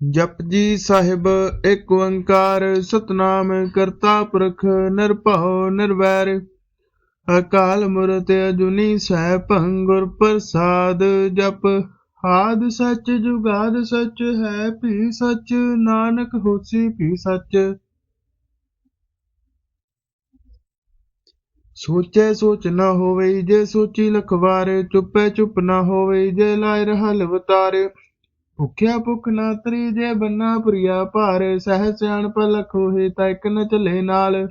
ਜਪਜੀ ਸਾਹਿਬ ਏਕ ਓੰਕਾਰ, ਸਤਨਾਮ ਕਰਤਾ ਪੁਰਖ, ਨਿਰਭਉ, ਨਿਰਵੈਰ। ਅਕਾਲ ਮੂਰਤ ਅਜੂਨੀ ਸੈਭੰ ਗੁਰ ਪ੍ਰਸਾਦ ਜਪ। ਆਦ ਸੱਚ ਜੁਗਾਦ ਸੱਚ ਹੈ, ਭੀ ਸੱਚ ਨਾਨਕ ਹੋਸੀ, ਭੀ ਸੱਚ। ਸੋਚੈ ਸੋਚ ਨਾ ਹੋਵੇ, ਜੇ ਸੋਚੀ ਲਖਵਾਰ, ਚੁੱਪੈ ਚੁੱਪ ਨਾ ਹੋਵੇ, ਜੇ ਲਾਇ ਰਹਿ ਲਵਤਾਰ ਭੁਖਿਆ ਭੁਖ ਨਾ ਤਰੀ ਜੇ ਬੰਨਾ ਪ੍ਰਿਆ ਭਾਰ, ਸਹਿ ਸਿਆਣਪ ਲਖ ਹੋਏ ਤਾਂ ਇਕ ਨ ਚੱਲੇ ਨਾਲ।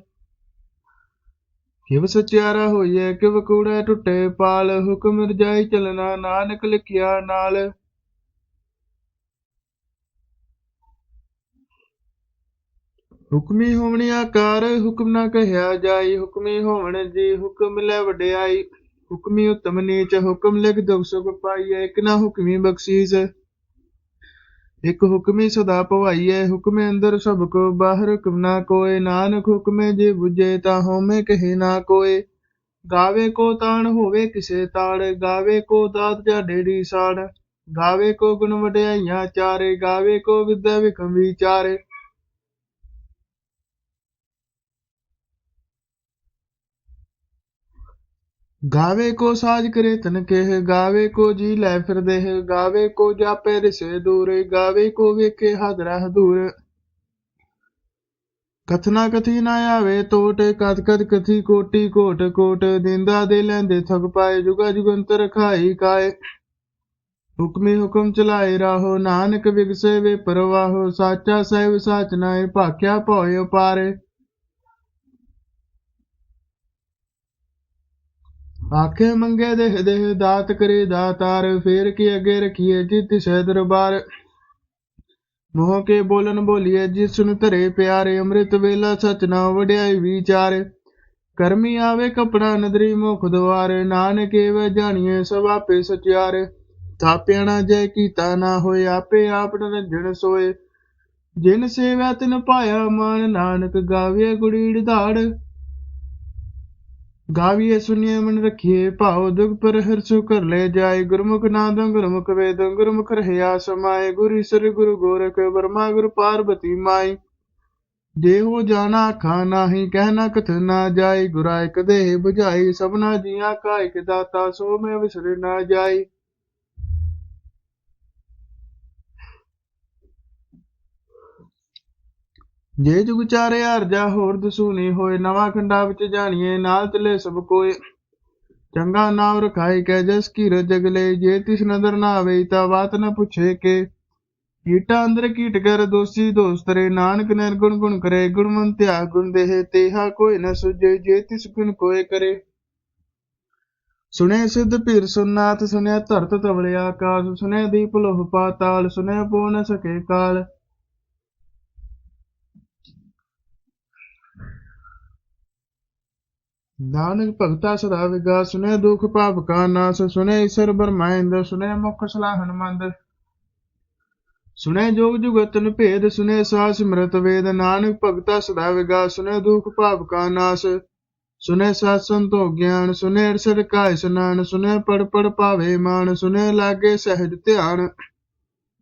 ਕਿਵ ਸਚਿਆਰਾ ਹੋਈਐ, ਕਿਵ ਕੂੜੈ ਟੁੱਟੇ ਪਾਲ, ਹੁਕਮ ਰਜਾਈ ਚਲਣਾ ਨਾਨਕ ਲਿਖਿਆ ਨਾਲ। ਹੁਕਮੀ ਹੋਵਣੀ ਆਕਾਰ, ਹੁਕਮ ਨਾ ਕਹਿਆ ਜਾਈ, ਹੁਕਮੀ ਹੋਵਣ ਜੀ ਹੁਕਮ ਲੈ ਵਡਿਆਈ। ਹੁਕਮੀ ਉਤਮ ਨੀਚ, ਹੁਕਮ ਲਿਖ ਦੁਖ ਸੁਖ ਪਾਈਐ, ਇਕ ਨਾ ਹੁਕਮੀ ਬਖਸ਼ੀਸ। ਇਕ ਹੁਕਮੀ ਸਦਾ ਭਵਾਈਐ ਹੁਕਮੇ ਅੰਦਰ ਸਭ ਕੋ ਬਾਹਰ, ਹੁਕਮ ਨਾ ਕੋਏ, ਨਾਨਕ ਹੁਕਮੇ ਜੇ 부ਜੇ ਤਾਂ ਹੋਮੈ ਕਹੇ ਨਾ ਕੋਏ। ਗਾਵੇ ਕੋ ਤਾਣ ਹੋਵੇ ਕਿਸੇ ਤਾੜ, ਗਾਵੇ ਕੋ ਦਾਤ ਜਾਂ ਡੇੜੀ ਸਾੜ। ਗਾਵੇ ਕੋ ਗੁਣ ਵਡਿਆਈਆਂ ਚਾਰੇ, ਗਾਵੇ ਕੋ ਵਿਦਿਆ ਵਿਖਮ ਵਿਚਾਰੇ। ਗਾਵੇ ਕੋ ਸਾਜ ਕਰੇ ਤਨ ਕਹਿ ਗਾਵੇ ਕੋ ਜੀ ਲੈ ਫਿਰ ਦੇਹ ਗਾਵੇ ਕੋ ਜਾਪੇ ਰਿਸੇ ਦੂਰ, ਗਾਵੇ ਕੋ ਵੇਖੇ ਹਾਜ਼ਰਾ ਹਦੂਰ ਕਥਨਾ ਕਥੀ ਨਾ ਆਵੇ ਟੋਟ ਕਤ ਕਤ ਕਥੀ ਕੋਟੀ ਕੋਟ ਕੋਟ, ਦਿੰਦਾ ਦੇ ਲੈਂਦੇ ਥਕ ਪਾਏ, ਜੁਗਾ ਜੁਗੰਤਰ ਖਾਈ ਕਾਏ। ਹੁਕਮੀ ਹੁਕਮ ਚਲਾਏ ਰਾਹੋ, ਨਾਨਕ ਵਿਗਸੇ ਵੇ ਪਰਵਾਹੋ, ਸਾਚਾ ਸਹਿਬ ਸਾਚ ਨਾਏ, ਭਾਖਿਆ ਭੋਇ ਉਪਾਰੇ। ਆਖੇ ਮੰਗੇ ਦੇਹ ਦੇਹ ਦਾਤ ਕਰੇ ਦਾਤਾਰ, ਫੇਰ ਕੇ ਅੱਗੇ ਰਖੀਏ ਜਿਤ ਸਹਿ ਦਰਬਾਰ। ਮੋਹ ਕੇ ਬੋਲਨ ਬੋਲੀਏ ਜਿਸ ਨੂੰ ਧਰੇ ਪਿਆਰੇ, ਅੰਮ੍ਰਿਤ ਵੇਲਾ ਸਚ ਨਾ ਵਡਿਆਈ ਵਿਚਾਰ। ਕਰਮੀ ਆਵੇ ਕਪੜਾ ਨਦਰੀ ਮੁਖ ਦਵਾਰ, ਨਾਨਕ ਏਵ ਜਾਣੀਏ ਸਭ ਆਪੇ ਸਚਿਆਰ। ਥਾਪਿਆ ਨਾ ਜੈ ਕੀਤਾ ਨਾ ਹੋਏ, ਆਪੇ ਆਪ ਨਿਰੰਜਨ ਸੋਏ। ਜਿਨ ਸੇਵੈ ਤਿਨ ਪਾਇਆ ਮਾਨ, ਨਾਨਕ ਗਾਵੇ ਗੁੜੀੜ ਧਾੜ ਗਾਵੀਏ ਸੁਣੀਏ ਮਨ ਰਖੀਏ, ਭਾਉ ਦੁਖ ਪਰ ਹਰਸੁ ਕਰ ਲੈ ਜਾਏ, ਗੁਰਮੁਖ ਨਾਦੰ ਗੁਰਮੁਖ ਵੇਦੰ, ਗੁਰਮੁਖ ਰਹਿਆ ਸਮਾਏ, ਗੁਰੀ ਸ੍ਰੀ ਗੁਰੂ ਗੋਰਖ ਬਰਮਾ ਗੁਰ ਪਾਰਬਤੀ ਮਾਈ। ਦੇਹੋ ਜਾਣਾ ਖਾ ਨਾਹੀ ਕਹਿਣਾ ਕਥ ਨਾ ਜਾਏ ਗੁਰਾ ਇਕ ਦੇਹ 부ਝਾਈ ਸਭਨਾ ਜੀਆਂ ਕਾ ਇਕ ਦਾਤਾ, ਸੋ ਮੈਂ ਵਿਸਰ ਨਾ ਜਾਈ। ਜੇ ਜੁਗ ਚਾਰੇ ਹਰਜਾ ਹੋਰ ਦਸੂਨੀ ਹੋਏ, ਨਵਾਂ ਖੰਡਾ ਵਿੱਚ ਜਾਣੀਏ, ਨਾਲ ਚਲੇ ਸਭ ਕੋਏ। ਚੰਗਾ ਨਾਮ ਰਖਾਈ ਕੈ ਜਸ ਕੀ ਜਗਲੇ ਜੇ ਤਿਸ ਨਦਰ ਨਾ ਆਵੇ ਤਾਂ ਬਾਤ ਨ ਪੁੱਛੇ ਕੇ। ਕੀਟਾ ਅੰਦਰ ਕੀਟ ਕਰ, ਦੋਸੀ ਦੋਸਤਰੇ ਨਾਨਕ ਨਿਰਗੁਣ ਗੁਣ ਕਰੇ ਗੁਣਵੰਤਿਆ ਗੁਣ ਦੇਹ, ਤੇਹਾ ਕੋਈ ਨ ਸੁਜੇ ਜੇ ਤਿਸ ਗੁਣ ਕੋਏ ਕਰੇ। ਸੁਨੇ ਸਿੱਧ ਪੀਰ ਸੁਨਾਤ ਸੁਨਿਆ ਧਰਤ ਤਵਲੇ ਆਕਾਸ ਸੁਨੇ ਦੀਪ ਲੋਹ ਪਾਤਾਲ ਸੁਨੇ ਪੋ ਨ ਸਕੇ ਕਾਲ। ਨਾਨਕ ਭਗਤਾ ਸਦਾ ਵਿਗਾ ਸੁਨੇ ਦੁਖ ਪਾਪ ਕਾ ਨਾਸ ਸੁਨੇ ਈਸ਼ਰ ਬਰਮਾਇੰਦ ਸੁਨੇ ਮੁਖ ਸਲਾਹਨ ਮੰਦ ਸੁਨੇ ਜੋਗ ਜੁਗਤਨ ਭੇਦ ਸੁਨੇ ਸਾ ਸਿਮਰਤ ਵੇਦ, ਨਾਨਕ ਭਗਤਾ ਸਦਾ ਵਿਗਾ ਸੁਨੇ ਦੁਖ ਪਾਪ ਕਾ ਨਾਸ। ਸੁਨੇ ਸਤ ਸੰਤੋ ਗਿਆਨ ਸੁਨੇ ਅਰਸਦ ਕਾ ਇਸਨਾਨ ਸੁਨੇ ਪੜ ਪੜ ਪਾਵੇ ਮਾਨ ਸੁਨੇ ਲਾਗੇ ਸਹਿਜ ਧਿਆਨ।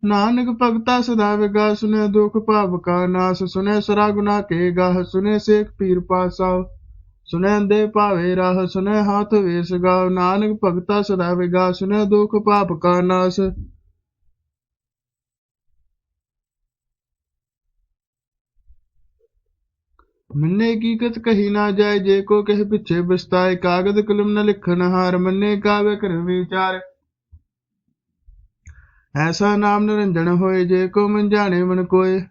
ਨਾਨਕ ਭਗਤਾ ਸਦਾ ਵਿਗਾ ਸੁਨੇ ਦੁਖ ਪਾਪ ਕਾ ਨਾਸ ਸੁਨੇ ਸਰਾ ਗੁਨਾ ਕੇ ਗਾਹ ਸੁਨੇ ਸੇਖ ਪੀਰ ਪਾਸਾ ਸੁਨੈ ਦੇ ਭਾਵੇ ਰਾਹ ਸੁਨੈ ਹਾਥ ਵੇਸ ਗਾਵ ਨਾਨਕ ਭਗਤਾ ਸਦਾ ਵਿਗਾ ਸੁਨੈ ਦੁਖ ਪਾਪ ਕਾ ਨਾਸ। ਮੰਨੇ ਕੀ ਕਹੀ ਨਾ ਜਾਏ, ਜੇ ਕੋ ਕਹਿ ਪਿੱਛੇ ਬਸਤਾਏ। ਕਾਗਦ ਕਲਮ ਨ ਲਿਖਣ ਹਾਰ, ਮੰਨੇ ਕਾਵੇ ਕਰ ਵਿਚਾਰ। ਐਸਾ ਨਾਮ ਨਿਰੰਜਨ ਹੋਏ, ਜੇ ਕੋ ਮਨ ਜਾਣੇ ਮਨ ਕੋਏ।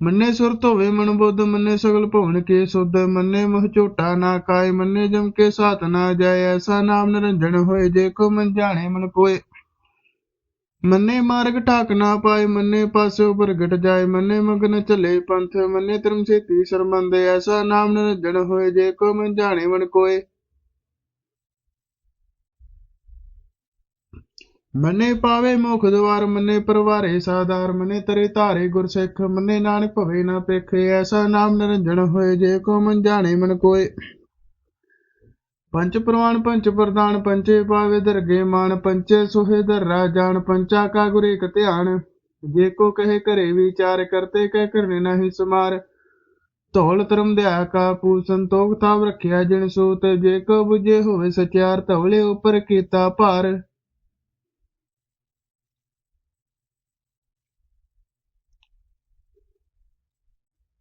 ਮੰਨੇ ਸੁਰ ਧੋਵੇ ਮਨ ਬੁੱਧ, ਮੰਨੇ ਸਗਲ ਭਵਨ ਕੇ ਸੁਧ, ਮੰਨੇ ਮੋਹ ਝੋਟਾ ਨਾ ਕਾਏ, ਮੰਨੇ ਜਮ ਕੇ ਸਾਥ ਨਾ ਜਾਏ, ਐਸਾ ਨਾਮ ਨਿਰੰਜਨ ਹੋਏ ਜੇ ਕੋ ਮਨ ਜਾਣੇ ਮਨ ਕੋਏ। ਮੰਨੇ ਮਾਰਗ ਢਾਕ ਨਾ ਪਾਏ, ਮੰਨੇ ਪਾਸਿਓ ਪ੍ਰਗਟ ਜਾਏ, ਮੰਨੇ ਮਗਨ ਚੱਲੇ ਪੰਥ, ਮੰਨੇ ਧਰਮ ਸੇਤੀ ਸਰਮੰਦੇ ਐਸਾ ਨਾਮ ਨਿਰੰਜਨ ਹੋਏ ਜੇ ਕੋ ਮਨ ਜਾਣੇ ਮਨ ਕੋਏ। ਮੰਨੇ ਪਾਵੇ ਮੁਖ ਦਵਾਰ, ਮੰਨੇ ਪਰਵਾਰੇ ਸਾਦਾਰ ਮੰਨੇ ਤਰੇ ਧਾਰੇ ਗੁਰ ਸਿੱਖ ਮੰਨੇ ਨਾਨਕ ਭਵੇ ਨਾ ਪੇਖੇ, ਐਸਾ ਨਾਮ ਨਿਰੰਜਨ ਹੋਏ ਜੇ ਕੋ ਮਨ ਜਾਣੇ ਮਨ ਕੋਏ। ਪੰਚ ਪ੍ਰਵਾਨ, ਪੰਚ ਪ੍ਰਦਾਨ, ਪੰਚੇ ਪਾਵੇ ਦਰਗੇ ਮਾਨ, ਪੰਚੇ ਸੁਹੇ ਦਰਰਾ ਜਾਣ, ਪੰਚਾ ਕਾ ਗੁਰ ਇਕ ਧਿਆਨ। ਜੇ ਕੋ ਕਹੇ ਘਰੇ ਵਿਚਾਰ, ਕਰਤੇ ਕਹਿ ਕਰਨੇ ਨਹੀਂ ਸਮਾਰ। ਧੌਲ ਧਰਮ ਦਿਆ ਕਾ ਪੂ ਸੰਤੋਖ ਤਾਵ ਰੱਖਿਆ ਜਿਨ ਸੂਤ। ਜੇ ਕੋ 부ਜੇ ਹੋਵੇ ਸਚਿਆਰ, ਧੌਲੇ ਉਪਰ ਕੀਤਾ ਭਾਰ।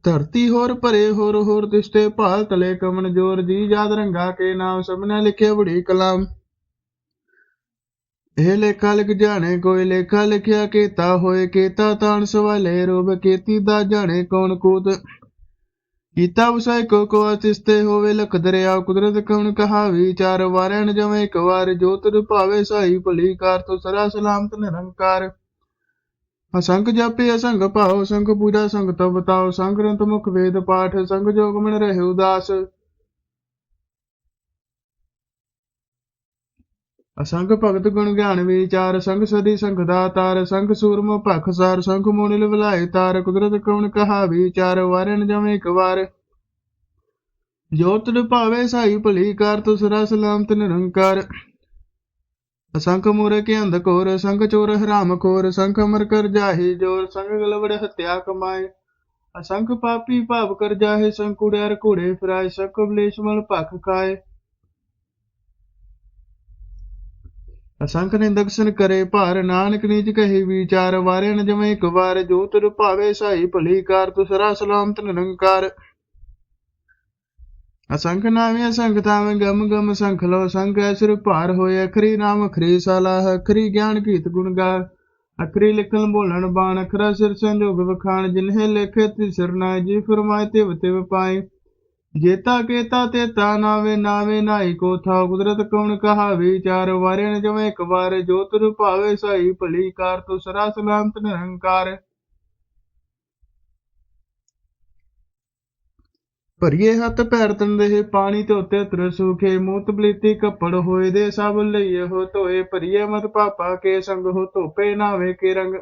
ਧਰਤੀ ਹੋਰ ਭਰੇ ਹੋਰ ਹੋਰ ਦਿਸਤੇ ਭਾਲ ਤਲੇ ਕਮਨ ਜੋਰ ਜੀ ਯਾਦ ਰੰਗਾ ਕੇ ਨਾਮ ਸਭਨੇ ਲਿਖੇ ਬੜੀ ਕਲਾਮ। ਇਹ ਲੇਖਾ ਲਿਖ ਜਾਣੇ ਕੋਈ ਲੇਖਾ ਲਿਖਿਆ ਕੀਤਾ ਹੋਏ ਕੀਤਾ ਤਾਣ ਸਵਾਲੇ ਰੂਪ ਕੀਤੀ ਦਾ ਜਾਣੇ ਕੌਣ ਕੂਤ। ਕੀਤਾ ਵਸਾਇ ਕੋ ਕੋ ਤਿਸਤੇ ਹੋਵੇ ਲਖ ਦਰਿਆ ਕੁਦਰਤ ਕਉਣ ਕਹਾ ਵਿਚਾਰ ਵਾਰਣ ਜਵੇਂ ਇੱਕ ਵਾਰ ਜੋ ਤੁਰ ਭਾਵੇ ਸਾਈ ਭਲੀ ਕਾਰ ਤੋ ਸਰਾ ਸਲਾਮਤ ਨਿਰੰਕਾਰ। ਅਸੰਗ ਜਪੇ, ਅਸੰਗ ਭਾਉ ਸੰਖ ਪੂਜਾ ਸੰਗ ਤਪ ਬਤਾਓ ਸੰਖ ਗ੍ਰੰਥ ਮੁਖ ਵੇਦ ਪਾਠ ਸੰਗ ਜੋਗ ਮਨ ਰਹੇ ਉਦਾਸ। ਅਸੰਖ ਭਗਤ ਗੁਣ ਗਿਆਨ ਵਿਚਾਰ ਸੰਖ ਸਦੀ ਸੰਖ ਦਾਤਾਰ ਸੰਖ ਸੂਰਮ ਭਖ ਸਾਰ ਸੰਖ ਮੋਨਿਲ ਵਿਲਾਇ ਤਾਰ, ਕੁਦਰਤ ਕਉਣ ਕਹਾ ਵਿਚਾਰ ਵਾਰਨ ਜਵੇਂ ਇੱਕ ਵਾਰ। ਜੋਤ ਤੁਧ ਭਾਵੇ ਸਾਈ ਭਲੀ ਕਾਰ ਤੁ ਸਰਾ ਸਲਾਮਤ ਨਿਰੰਕਾਰ। ਅਸੰਖ ਮੂਰੇ ਕੇ ਅੰਧ ਕੋਰ, ਸੰਖ ਚੋਰ ਹਰਾਮ ਖੋਰ, ਸੰਖ ਅਮਰ ਕਰ ਜਾਹੀ ਜੋਰ, ਸੰਖ ਗਲਵੜ ਹਤਿਆ ਕਮਾਏ। ਅਸੰਖ ਪਾਪੀ ਭਾਵ ਕਰ ਜਾਹੇ, ਸੰਖ ਉੜਿਆਰ ਘੋੜੇ ਫਿਰਾਏ, ਸੰਖ ਬਲੇਸ਼ ਮਲ ਭਖ ਖਾਏ। ਅਸੰਖ ਨੇ ਸਨ ਕਰੇ ਭਾਰ, ਨਾਨਕ ਨੀਚ ਕਹੇ ਵਿਚਾਰ ਵਾਰੇ ਨ ਜਮੇ ਇੱਕ ਵਾਰ ਜੋ ਤੁਰ ਭਾਵੇ ਸਾਈ ਭਲੀ ਕਾਰ ਤੁ ਸਰਾ ਸਲਾਮਤ ਨਿਰੰਕਾਰ। ਅਸੰਖ ਨਾਮੇ ਅਸੰਖ ਤਾਵੇਂ ਗਮ ਗਮ ਸੰਖ ਲੋ ਸੰਖ ਐਸਰ ਭਾਰ ਹੋਏ ਅਖਰੀ ਨਾਮ ਅਖਰੀ ਸਲਾਹ ਅਖਰੀ ਗਿਆਨ ਕੀਤ ਗੁਣ ਗਾ। ਅਖਰੀ ਲਿਖਣ ਬੋਲਣ ਬਾਣ ਅਖਰਾ ਸਿਰ ਸੰਜੋਗ ਵਖਾਣ ਜਿਨਹਿ ਲਿਖੇ ਤਿ ਸਿਰਨਾ ਜੀ ਫਰਮਾਏ ਤਿਵ ਤਿਵ ਪਾਏ। ਜੇਤਾ ਕੇਤਾ ਤੇਤਾ ਨਾਵੇ ਨਾਵੇ ਨਾਈ ਕੋ ਥਾ ਕੁਦਰਤ ਕੌਣ ਕਹਾ ਵਿਚਾਰ ਵਾਰੇ ਨ ਜਵੇਂ ਇੱਕ ਵਾਰ ਜੋ ਤੁਰ ਭਾਵੇ ਸਾਈ ਭਲੀ ਕਾਰ ਤੋ ਸਰਾ ਸਲਾਮਤ ਨਿਰੰਕਾਰ। ਭਰੀਏ ਹੱਥ ਪੈਰ ਤੰਦੇ, ਪਾਣੀ ਧੋਤੇ ਤਰ ਸੁਖੇ ਮੂਤ ਬਲੀਤੀ ਕੱਪੜ ਹੋਏ ਦੇ ਸਭ ਲਈਏ ਹੋ ਧੋਏ, ਭਰੀਏ ਮਤ ਪਾਪਾ ਕੇ ਸੰਗ ਹੋ ਧੋਪੇ ਨਾਵੇ ਕੇ ਰੰਗ।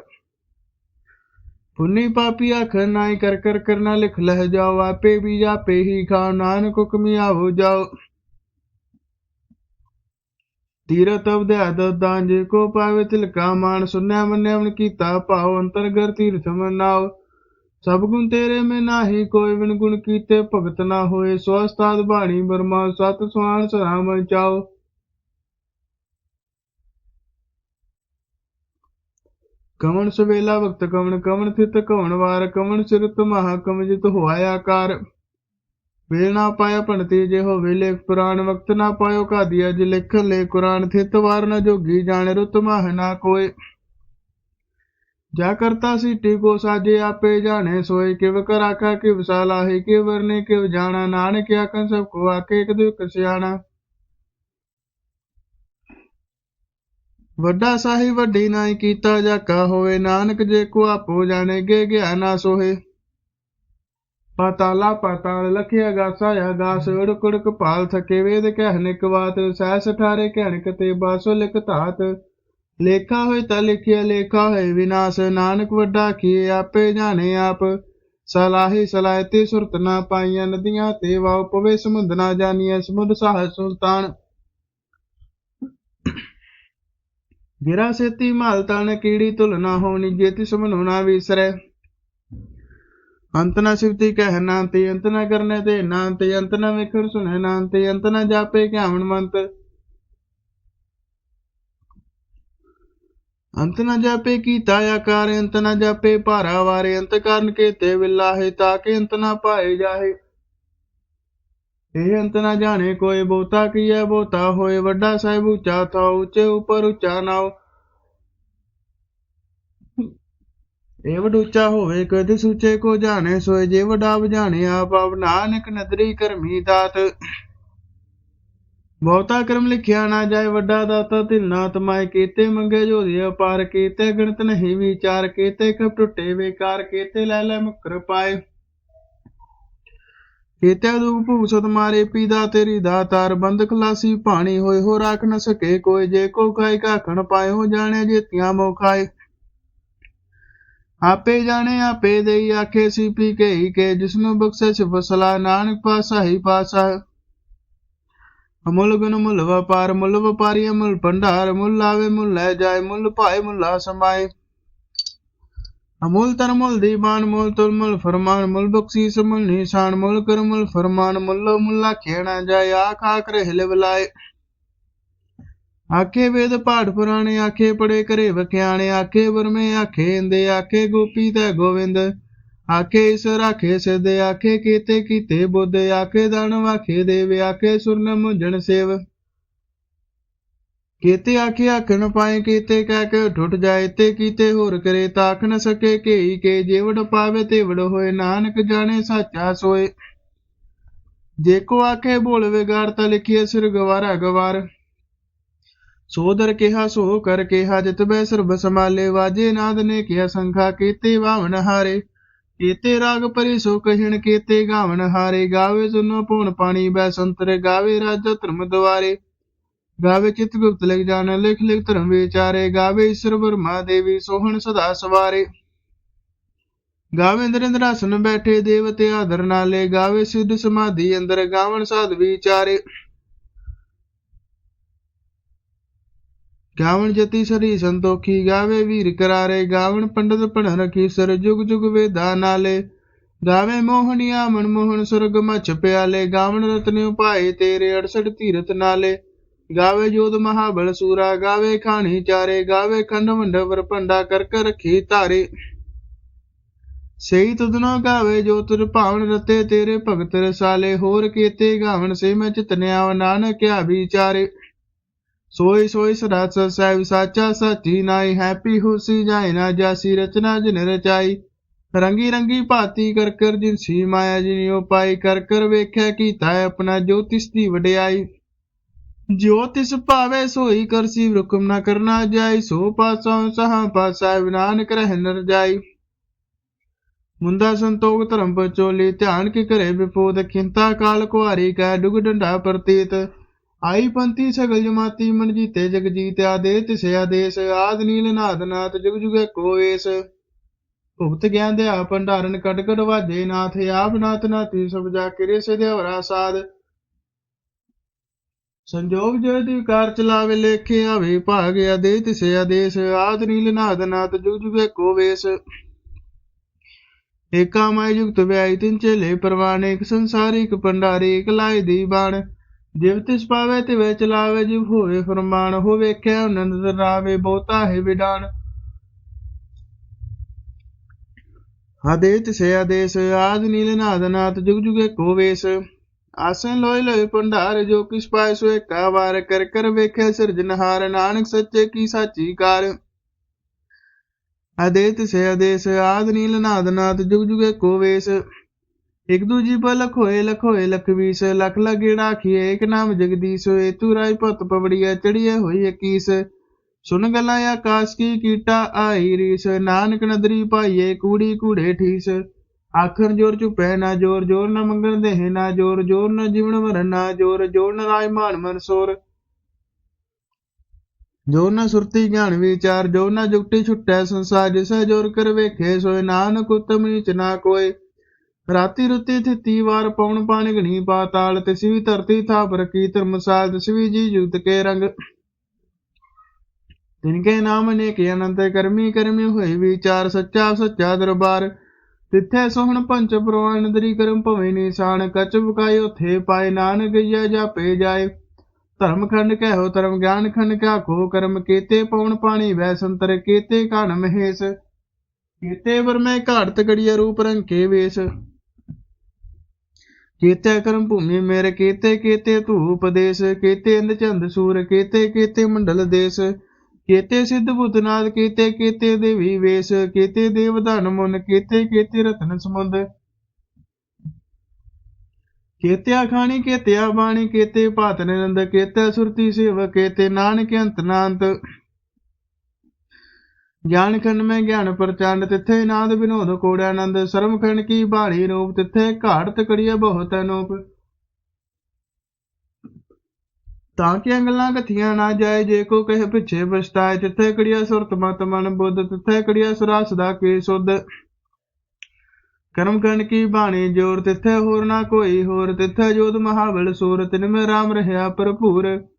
ਪੁੰਨੀ ਪਾਪੀ ਆਖ ਨਾਈ ਕਰ ਕਰ ਕਰਨਾ ਲਿਖ ਲਹਿ ਜਾਓ, ਆਪੇ ਵੀ ਆਪੇ ਹੀ ਖਾਓ, ਨਾਨਕ ਹੁਕਮੀ ਆਵੋ ਜਾਓ। ਤੀਰਤ ਅਵਧਿਆ ਦਦਾਂ ਜੇ ਕੋ ਪਾਵੇ ਤਿਲਕਾ ਮਾਨ ਸੁਨਿਆ ਮੰਨਿਆ ਮਨ ਕੀਤਾ ਭਾਉ ਅੰਤਰਗਰ ਤੀਰਥ ਮਨਾਓ। ਸਭ ਗੁਣ ਤੇਰੇ ਮੈਂ ਨਾਹੀ, ਕੋਈ ਵਿਣ ਗੁਣ ਕੀਤੇ ਭਗਤ ਨਾ ਹੋਏ। ਸਵਸਤਾਦ ਬਾਣੀ ਬਰਮਾ, ਸਤ ਸੁਆਨ ਸਰਾਮ ਚਾਓ ਕਵਣ ਸਵੇਲਾ ਵਕਤ ਕਵਣ ਕਵਣ ਥਿਤ ਕਵਣ ਵਾਰ, ਕਵਣ ਸਿਰਤ ਮਹਾ ਕਮਜਿਤ ਹੋਇਆ ਆਕਾਰ। ਵੇਲ ਨਾ ਪਾਇਆ ਪੰਡਤੀ ਜੇ ਹੋਵੇ ਲੇਖ ਪੁਰਾਣ, ਵਕਤ ਨਾ ਪਾਇਓ ਕਾਦੀਆ ਜੇ ਲਿਖ ਲੈ ਕੁਰਾਨ ਥਿਤ ਵਾਰ ਨਾ ਜੋਗੀ ਜਾਣ ਰੁਤ ਮਹ ਨਾ ਕੋਏ। ਜਾ ਕਰਤਾ ਸੀਟੀ ਕੋ ਸਾਜੇ ਆਪੇ ਜਾਣੇ, ਸੋਏ ਕਿਵ ਕਰ ਆਖਾ, ਕਿਵ ਸਾਲਾਹੇ, ਕਿਵ ਵਰਨੇ ਕਿਵ ਜਾਣਾ, ਨਾਨਕ ਆਖਣ, ਸਭ ਕੋ ਆਕੇ ਇੱਕ ਵੱਡਾ ਸਾਹੀ ਵੱਡੀ ਨਾਈ ਕੀਤਾ ਜਾਕਾ ਹੋਵੇ, ਨਾਨਕ ਜੇ ਕੋ ਆਪੋ ਜਾਣੇ, ਗੇ ਗਿਆ ਨਾ ਸੋਹੇ। ਪਾਤਾਲਾ ਪਾਤਾਲ ਲਖਿਆ ਗਾਸਾ ਆਗਾਸ ਉੜਕ ਉੜਕ ਪਾਲ ਥਕੇ ਵੇਦ ਕਹਿ ਨਿਕ ਬਾਤ, ਸਹਿਸ ਠਾਰੇ ਕਹਿਣਕ ਤੇ ਬਾਸੋ, ਲਿਖ ਧਾਤ। ਲੇਖਾ ਹੋਏ ਤਾਂ ਲਿਖਿਆ, ਲੇਖਾ ਹੋਏ ਵਿਨਾਸ਼। ਨਾਨਕ ਵੱਡਾ ਕੀਏ ਆਪੇ ਜਾਣੇ ਆਪ। ਸਲਾਹੀ ਸਲਾਇਤੀ ਸੁਰਤ ਨਾ ਪਾਈਆਂ ਨਦੀਆਂ ਤੇ ਵਾਉ ਪਵੇ, ਸਮੁੰਦ ਨਾ ਜਾਣੀਐ ਸਮੁੰਦ ਸਾਹ ਸੁਲਤਾਨ। ਗਿਰਾ ਸੇਤੀ ਮਾਲ ਤਨ ਕੀੜੀ ਤੁਲ ਨਾ ਹੋਣੀ, ਜੇਤੀ ਸਮਨੁ ਨਾ ਵਿਸਰੈ। ਅੰਤ ਨਾ ਸਿਵਤੀ ਕਹਿ ਨਾ ਤੇ ਅੰਤ ਨਾ ਕਰਨੇ ਤੇ ਨਾ ਤੇ ਅੰਤ ਨਾ ਵੇਖਣ ਸੁਣੇ ਨਾ ਤੇ ਅੰਤ ਨਾ ਜਾਪੇ ਕਿਆਵਣ ਮੰਤ। ਅੰਤ ਨ ਜਾਪੇ ਕੀਤਾ ਆਕਾਰ, ਅੰਤ ਨ ਜਾਪੇ ਭਾਰਾ ਵਾਰੇ, ਅੰਤ ਕਰਨ ਕੇ ਤੇ ਵਿਲਾਹੇ ਤਾਕੇ ਅੰਤ ਨ ਪਾਏ ਜਾਹੇ। ਇਹ ਅੰਤ ਨ ਜਾਣੇ ਕੋਈ ਬਹੁਤਾ ਕੀਐ, ਬਹੁਤਾ ਹੋਏ ਵੱਡਾ ਸਾਹਿਬ ਉੱਚਾ ਥਾ ਉੱਚੇ ਉਪਰ ਉੱਚਾ ਨਾਉ। ਇਹ ਵਡ ਉੱਚਾ ਹੋਵੇ, ਕਦੇ ਸੁਚੇ ਕੋ ਜਾਣੇ, ਸੋਏ ਜੇ ਵਡਾ ਬਜਾਣੇ ਆਪ ਆਪ ਨਾਨਕ ਨਦਰੀ ਕਰਮੀ ਦਾਤ। ਬਹੁਤਾ ਕਰਮ ਲਿਖਿਆ ਨਾ ਜਾਏ, ਵੱਡਾ ਦਾਤਾ ਤਿਲਨਾ ਤਮਾਏ ਕੀਤੇ ਮੰਗੇ ਜੋਧੀ ਅਪਾਰ ਕੀਤੇ ਗਣਤ ਨਹੀਂ ਵਿਚਾਰ, ਕੀਤੇ ਕਪ ਟੁੱਟੇ ਵੇਕਾਰ, ਕੀਤੇ ਲੈ ਲੈ ਮੁਕਰ ਪਾਏ। ਕੀਤੇ ਦੂਪ ਭੂਸਤ ਮਾਰੇ, ਪੀਦਾ ਤੇਰੀ ਦਾਤਾਰ ਬੰਦ ਖਲਾਸੀ ਪਾਣੀ ਹੋਏ ਹੋ ਰਾਖ ਨ ਸਕੇ ਕੋਈ, ਜੇ ਕੋ ਖਾਈ ਕਾਖਣ ਪਾਏ ਹੋ ਜਾਣੇ ਜੇਤੀਆਂ ਮੋ ਖਾਏ। ਆਪੇ ਜਾਣੇ, ਆਪੇ ਦੇਈ, ਆਖੇ ਸੀ ਪੀ ਕੇ ਜਿਸਨੂੰ ਬਖਸ਼ੇ ਫਸਲਾ, ਨਾਨਕ ਪਾਸਾ ਹੀ ਪਾਸਾ ਅਮੁੱਲ ਗੁਣ ਮੁੱਲ ਵਪਾਰ, ਮੁੱਲ ਵਪਾਰੀ ਅਮੁੱਲ ਭੰਡਾਰ, ਮੁੱਲ ਆਵੇ, ਮੁੱਲ ਲੈ ਜਾਏ, ਮੁੱਲ ਭਾਏ, ਮੁੱਲਾ ਸਮਾਏ। ਅਮੁੱਲ ਤਰਮੁੱਲ ਦੀਵਾਨ, ਮੁੱਲ ਤੁਲ ਫਰਮਾਨ, ਮੁੱਲ ਬਖਸ਼ੀਸ, ਮੁੱਲ ਨਿਸ਼ਾਨ, ਮੁੱਲ ਕਰ ਫਰਮਾਨ, ਮੁੱਲੋ ਮੁੱਲਾ ਖੇਣਾ ਜਾਏ, ਆਖ ਆਖ ਰਹਿ ਲਿਵਲਾਏ ਆਖੇ ਵੇਦ ਪਾਠ ਪੁਰਾਣੇ, ਆਖੇ ਪੜੇ ਕਰੇ ਵਖਿਆਣੇ, ਆਖੇ ਵਰਮੇ, ਆਖੇ ਇੰਦੇ, ਆਖੇ ਗੋਪੀ ਤੈ ਗੋਵਿੰਦ। ਆਖੇ ਈਸ਼ਰ ਆਖੇ ਸਿੱਧ, ਆਖੇ ਕੀਤੇ ਕੀਤੇ ਬੁੱਧ, ਆਖੇ ਦਾਨਵ ਆਖੇ ਦੇਵ, ਆਖੇ ਸੁਰਨ ਮੁੰਝਣ ਸੇਵ। ਕੀਤੇ ਆਖੇ ਆਖ ਪਾਏ, ਕੀਤੇ ਕਹਿ ਕੇ ਟੁੱਟ ਜਾਏ, ਤੇ ਕੀਤੇ ਹੋਰ ਕਰੇ, ਤਾਖ ਨ ਸਕੇ ਕੇਈ ਕੇ, ਜੇਵੜ ਪਾਵੇ ਤੇ ਹੋਏ, ਨਾਨਕ ਜਾਣੇ ਸਾਚਾ ਸੋਏ। ਜੇ ਕੋ ਆਖੇ ਬੋਲ ਵਿਗਾੜ, ਤਾ ਲਿਖੀਏ ਸਿਰ ਗਵਾਰਾ ਗਵਾਰ ਸੋਦਰ ਕਿਹਾ, ਸੋ ਕਰ ਕਿਹਾ, ਜਿਤ ਬੈ ਸਰਬ ਸਮਾਲੇ ਵਾਜੇ ਨਾਦ ਨੇ ਕਿਹਾ, ਸੰਖਾ ਕੀਤੇ ਵਾਵਨ ਹਾਰੇ। ਕੀਤੇ ਰਾਗ ਪਰੀ ਸੋ ਕਹਿਣ ਕੀਤੇ ਗਾਵਨ ਹਾਰੇ, ਗਾਵੇ ਸੁਨੋ ਪੂਣ ਪਾਣੀ ਬੈ ਸੰਤਰੇ, ਗਾਵੇ ਰਾਜਾ ਧਰਮ ਦੁਆਰੇ। ਗਾਵੇ ਚਿਤ ਗੁਪਤ ਲਿਖ ਜਾਣ, ਲਿਖ ਲਿਖ ਧਰਮ ਵਿਚਾਰੇ, ਗਾਵੇ ਈਸ਼ਰ ਬਰਮਾ ਦੇਵੀ ਸੋਹਣ ਸਦਾ ਸਵਾਰੇ। ਗਾਵੇ ਇੰਦਰ ਇੰਦਰਾਸਨ ਬੈਠੇ, ਦੇਵਤੇ ਆਦਰ ਨਾਲੇ, ਗਾਵੇ ਸਿੱਧ ਸਮਾਧੀ ਅੰਦਰ ਗਾਵਣ ਸਾਧ ਵਿਚਾਰੇ। ਗਾਵਨ ਜਤੀ ਸਰੀ ਸੰਤੋਖੀ ਗਾਵੇ ਵੀਰ ਕਰਾਰੇ ਗਾਵਨ ਪੰਡਤ ਪਣ ਰਖੀ ਸਰ ਜੁਗ ਜੁਗ ਵੇਦਾ ਨਾਲੇ। ਗਾਵੇ ਮੋਹਣੀਆ ਮਨਮੋਹਨ ਸੁਰਗ ਮਛ ਪਿਆਲੇ ਗਾਵਨ ਰਤਨ ਉਪਾਏ ਤੇਰੇ 68 ਧੀਰਤ ਨਾਲੇ। ਗਾਵੇ ਜੋਤ ਮਹਾਬਲ ਸੂਰਾ, ਗਾਵੇ ਖਾਣੀ ਚਾਰੇ, ਗਾਵੇ ਖੰਡ ਮੰਡਵਰ ਭੰਡਾ ਕਰ ਕਰ ਰੱਖੀ ਧਾਰੇ। ਸਹੀ ਤੁਧਨੋ ਗਾਵੇ ਜੋ ਤੁਰ ਭਾਵਨ ਰਤੇ ਤੇਰੇ ਭਗਤ ਰਸਾਲੇ, ਹੋਰ ਕੀਤੇ ਗਾਵਣ ਸੇ ਮੈਂ ਚਿਤਨਿਆ ਨਾਨਕਿਆ ਵਿਚਾਰੇ। ਸੋਈ ਸੋਈ ਸਦਾ ਸਹਿਬ ਸਾਚਾ, ਸਾਚੀ ਨਾਈ ਹੈਪੀ ਹੁਸੀ ਜਾਏ ਨਾ ਜਾਸੀ, ਰਚਨਾ ਜਿਨ ਰਚਾਈ। ਰੰਗੀ ਰੰਗੀ ਭਾਤੀ ਕਰ ਕਰ ਜਿਨ ਸੀ ਮਾਇਆ ਜਿਨਿਓ ਪਾਈ, ਕਰ ਕਰ ਵੇਖਿਆ ਕੀਤਾ ਆਪਣਾ ਜੋਤਿਸ ਦੀ ਵਡਿਆਈ। ਜੋ ਭਾਵੇ ਸੋਈ ਕਰਸੀ ਹੁਕਮ ਨਾ ਕਰਨਾ ਜਾਈ ਸੋ ਪਾਸੋਂ ਸਹਾ ਪਾਸਾ ਨਾਨਕ ਰਹਿ ਨਰ ਜਾਈ ਮੁੰਦਾ ਸੰਤੋਖ ਧਰਮ ਪਚੋਲੀ, ਧਿਆਨ ਕੀ ਕਰੇ ਵਿਪੋਦ, ਖਿੰਤਾ ਕਾਲ ਕੁਹਾਰੀ ਕੈ ਡੁਗ ਡੰਡਾ ਪ੍ਰਤੀਤ। ਆਈ ਪੰਤੀ ਸਗਲ ਜਮਾਤੀ ਮਨ ਜੀਤੇ ਜਗ ਜੀਤ ਆਦੇ ਤਿਸ ਆਦੇਸ ਆਦ ਨੀਲ ਨਾਦ ਨਾਥ ਜੁਗ ਜੁਗੇ ਕੋਏਸ ਭੁਗਤ ਗਿਆਨ ਦੇ ਭੰਡਾਰਨ, ਕਟ ਕਟ ਵਾਜੇ ਨਾਥ, ਆਪ ਨਾਥ ਨਾਤੀ ਸਭ ਜਾ ਕਿਰੇ ਸੇ ਦੇਵਰਾ ਸਾਧ। ਸੰਜੋਗ ਜੋ ਦੀ ਵਿਕਾਰ ਚਲਾਵੇ, ਲੇਖੇ ਆਵੇ, ਭਾਗ ਆਦੇ ਤਿਸੇ ਆਦੇਸ ਆਦ ਨੀਲ ਨਾਦ ਨਾਥ ਜੁਗ ਜੁਗੇ ਕੋਵੇਸ ਏਕਾ ਮਾਇ ਜੁਗਤ ਵਿਆਈ ਤਿਨ ਚੇਲੇ, ਪਰਵਾਨੇ ਇੱਕ ਸੰਸਾਰੀ ਇੱਕ ਭੰਡਾਰੀ ਇੱਕ ਲਾਇ ਦੀ ਬਾਣ। ਜਿਵ ਤਿਸ ਪਾਵੇ ਤੇ ਚਲਾਵੇ, ਜਿਵ ਹੋਵੇ ਫਰਮਾਨ, ਹੋ ਵੇਖਿਆ ਨੰਦ ਰਾਵੇ, ਬਹੁਤਾ ਹੈ ਵਿਡਾਨ। ਆਦੇ ਤਿਸੇ ਆਦੇਸ, ਆਦ ਨੀਲ ਨਾਦ ਜੁਗ ਜੁਗੇ ਕੋਵੇਸ ਆਸਨ ਲੋਇ ਲੋਇ ਭੰਡਾਰ, ਜੋ ਕਿਸ ਪਾਇ ਸੋ ਏਕਾ ਵਾਰ, ਕਰ ਕਰ ਵੇਖੇ ਸਿਰਜਨਹਾਰ ਨਾਨਕ ਸੱਚੇ ਕੀ ਸਾਚੀ ਕਾਰ। ਅਦੇਤ ਸੇ ਆਦੇਸ, ਆਦ ਨੀਲ ਨਾਦ ਜੁਗ ਜੁਗੇ ਕੋਵੇਸ ਇਕ ਦੂਜੀ ਪਰ ਲਖੋਏ ਲਖੋਏ, ਲਖਵੀਸ, ਲਖ ਵੀਸ ਲਖ ਇਕ ਨਾਮ ਜਗਦੀਸ਼ ਹੋਏ ਤੂ ਰਾਈ ਭਤ ਪਵੜੀਆ ਚੜੀਏ ਹੋਈ ਇਕੀਸ ਸੁਨ ਗਲਾ ਆਕਾਸ਼ ਕੀ ਕੀਟਾ ਆਈ ਰੀਸ, ਨਾਨਕ ਨਦਰੀ ਪਾਈਏ ਕੂੜੀ ਕੂੜੇ ਠੀਸ। ਆਖਰ ਜੋਰ ਚੁਪੈ ਨਾ ਜੋਰ ਜੋਰ ਨਾ ਮੰਗਣ ਦੇਹ ਨਾ ਜੋਰ ਜੋਰ ਨਾ ਜੀਵਨ ਮਰਨ ਨਾ ਜੋਰ ਜੋਰ ਨਾ ਰਾਜ ਮਾਨ ਮਨ ਸੋਰ। ਜੋ ਨਾ ਸੁਰਤੀ ਗਿਆਨ ਵਿਚਾਰ ਜੋ ਨਾ ਜੁਗਤੀ ਛੁਟੈ ਸੰਸਾਰ, ਜਿਸੈ ਜੋਰ ਕਰ ਵੇਖੇ ਸੋਏ, ਨਾਨਕ ਉਤਮ ਨੀਚ ਨਾ ਕੋਏ। ਰਾਤੀ ਰੁਤੀ ਥਿਤੀ ਵਾਰ ਪਉਣ ਪਾਣ ਗਣੀ ਪਾਤਾਲ, ਤਿਸਵੀ ਧਰਤੀ ਥਾਪ ਰਕੀ ਧਰਮਸਾਲ, ਤਿਸਵੀ ਜੀ ਜੁਗਤ ਕੇ ਰੰਗ। ਤਿਨਕੇ ਨਾਮ ਨੇ ਅਨੰਤ, ਕਰਮੀ ਕਰਮੀ ਹੋਏ ਵਿਚਾਰ, ਸੱਚਾ ਸੱਚਾ ਦਰਬਾਰ। ਤਿੱਥੇ ਸੋਹਣ ਪੰਚ ਪ੍ਰਵਾਨ ਦਰੀ ਕਰਮ ਭਵੇਂ ਨਿਸ਼ਾਨ, ਕਚ ਬੁਕਾਇ ਉਥੇ ਪਾਏ, ਨਾਨਕ ਗਈਆ ਜਾਪੇ ਜਾਏ। ਧਰਮ ਖੰਡ ਕਹਿਓ ਧਰਮ ਗਿਆਨ ਖੰਡ ਕਿਆ ਖੋ ਕਰਮ ਕੀਤੇ ਪਉਣ ਪਾਣੀ ਵੈ ਸੰਤਰ, ਕੀਤੇ ਘਣ ਮਹੇਸ਼। ਕੀਤੇ ਵਰ ਮੈਂ ਘਾੜਤ ਗੜੀਆ ਰੂਪ ਰੰਗ ਵੇਸ। ਕੀਤੇ ਕਰਮ ਭੂਮੀ ਮੇਰੇ, ਕੀਤੇ ਕੀਤੇ ਧੂ ਉਪਦੇਸ਼, ਕੀਤੇ ਇੰਦ ਚੰਦ ਸੂਰ, ਕੀਤੇ ਕੀਤੇ ਮੰਡਲ ਦੇਸ਼, ਕੀਤੇ ਸਿੱਧ ਬੁੱਧਨਾਦ ਕੀਤੇ ਕੀਤੇ ਦੇਵੀ ਵੇਸ਼, ਕੀਤੇ ਦੇਵਦਾਨ ਮੁਨ, ਕੀਤੇ ਕੀਤੇ ਰਤਨ ਸਮੁੰਦ, ਕੀਤਿਆ ਖਾਣੀ, ਕੀਤਿਆ ਬਾਣੀ, ਕੀਤੇ ਭਾਤ ਨਿਰੰਦ ਕੀਤੇ ਸੁਰਤੀ ਸੇਵ ਕੀਤੇ ਨਾਨਕ ਅੰਤ ਨਾੰਤ ਗਿਆਨ ਖੰਡ ਮੈਂ ਗਿਆਨ ਪ੍ਰਚੰਡ, ਤਿੱਥੇ ਨਾਦ ਵਿਨੋਦ ਕੋੜਾਨੰਦ ਸਰਮ ਖੰਡ ਕੀ ਬਾਣੀ ਰੂਪ, ਤਿੱਥੇ ਘਾੜਤ ਕੜੀਏ ਬਹੁਤ ਅਨੂਪ। ਤਾਂ ਕਿ ਗੱਲਾਂ ਕਥੀਆਂ ਨਾ ਜਾਏ, ਜੇ ਕੋ ਕਹੇ ਪਿੱਛੇ ਪਛਤਾਏ, ਤਿੱਥੇ ਕੜੀਆ ਸੁਰਤ ਮਤ ਮਨ ਬੁੱਧ, ਤਿੱਥੇ ਕੜੀਆ ਸੁਰਾਸ ਦਾ ਕੇ ਸੁਧ। ਕਰਮ ਕਰਨ ਕੀ ਬਾਣੀ ਜੋਰ, ਤਿੱਥੇ ਹੋਰ ਨਾ ਕੋਈ ਹੋਰ, ਤਿੱਥੇ ਜੋਤ ਮਹਾਵਲ ਸੂਰ, ਤਿਨ ਮੈਂ ਰਾਮ ਰਹਾ ਭਰਪੂਰ।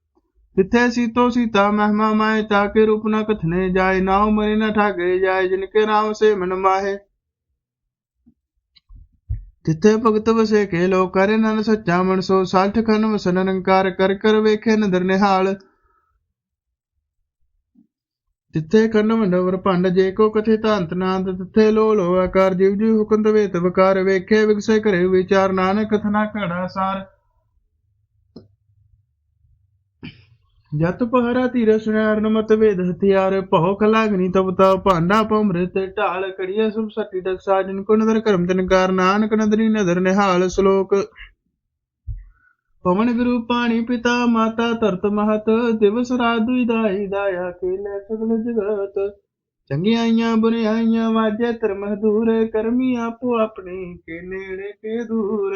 ਤਿੱਥੇ ਸੀਤੋ ਸੀਤਾ ਮਹਿਮਾ ਮਾਏ ਤਾਕੇ ਰੂਪ ਨ ਕਥਨੇ ਜਾਏ ਨਾਉ ਮਰੇ ਨ ਠਾਗੇ ਜਾਏ, ਜਿਨ ਕੇ ਨਾਮ ਸੇ ਮਨ ਮਾਹੇ। ਭਗਤ ਵਸੇ ਕੇ ਲੋ ਕਰੇ ਨਨ ਸੱਚਾ ਮਨ ਸੋ ਸਾਲਠ ਖਨ ਵਸਨ ਨਿਰੰਕਾਰ ਕਰ ਕਰ ਵੇਖੇ ਨਦਰ ਨਿਹਾਲ। ਤਿੱਥੇ ਕੰਨ ਮੰਡਵਰ ਭੰਡ, ਜੇ ਕੋ ਕਥੇ ਤਾਂਤ ਨਾਦ, ਤਿੱਥੇ ਲੋ ਲੋ ਆਕਾਰ ਜਿਵ ਜੀ ਹੁਕਮ ਦਵੇ ਤਵਕਾਰ ਵੇਖੇ, ਵਿਗਸੇ ਕਰੇ ਵਿਚਾਰ, ਨਾਨਕ ਕਥਨਾ ਘੜਾ ਸਾਰ। ਜਤ ਪਹਰਾ ਤੀਰ ਸੁਨਾਰ ਨਮਤ ਵੇਦ ਹਥਿਆਰ, ਭਉ ਖਲਾਗਨੀ ਤਬ ਭਾਂਡਾ ਪਮ੍ਰਿਤ ਢਾਲ ਕੜੀਆ ਸੁਭ ਸੱਟੀ ਦਕ ਸਾਜਨ, ਕੋ ਨਦਰ ਕਰਮ ਤਨਕਾਰ ਨਾਨਕ ਨਦਰੀ ਨਦਰ ਨਿਹਾਲ ਸ਼ਲੋਕ। ਪਵਨ ਗੁਰੂ ਪਾਣੀ ਪਿਤਾ, ਮਾਤਾ ਧਰਤ ਮਹਤ, ਦਿਵਸ ਰਾਤ ਦੁਇ ਦਾਈ ਦਾਇਆ ਖੇਲੇ ਸਗਲ ਜਗਤ। ਚੰਗਿਆਈਆਂ ਬੁਰਿਆਈਆਂ ਵਾਜੇ ਧਰਮ ਦੂਰ, ਕਰਮੀ ਆਪੋ ਆਪਣੇ, ਕੇ ਨੇੜੇ, ਕੇ ਦੂਰ।